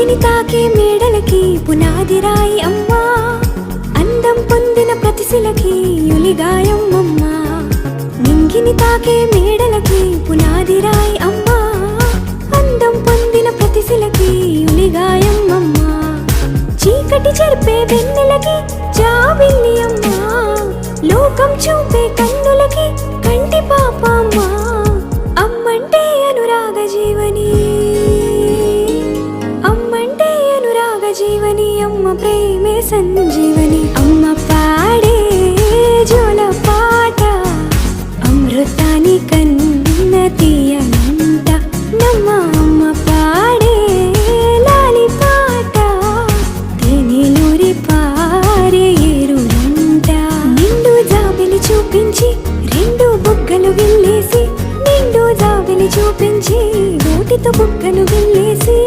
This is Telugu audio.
నింగిని తాకే మేడలకి పునాదిరాయి అమ్మా. అందం పొందిన ప్రతిశిలకి యులిగాయం అమ్మా నింగిని తాకే మేడలకి పునాదిరాయి అమ్మా. అందం పొందిన ప్రతిశిలకి యులిగాయం అమ్మా చీకటి చెరిపే వెన్నెలకి జాబిల్లి అమ్మా. లోకం చూపే కన్నులకి కంటి పాప అమ్మా. అమ్మంటే అనురాగ జీవని జీవని అమ్మ ప్రేమే సంజీవని. అమ్మ పాడే జోల పాట అమృతాని కన్న తీయనంట నమ్మ అమ్మ పాడే లాలి పాట తేనెలూరి పారే ఏరులంట నిండు జాబిలి చూపించి రెండు బుగ్గలు వెళ్ళేసి నిండు జాబిలి చూపించి నోటితో బుగ్గలు వెళ్ళేసి.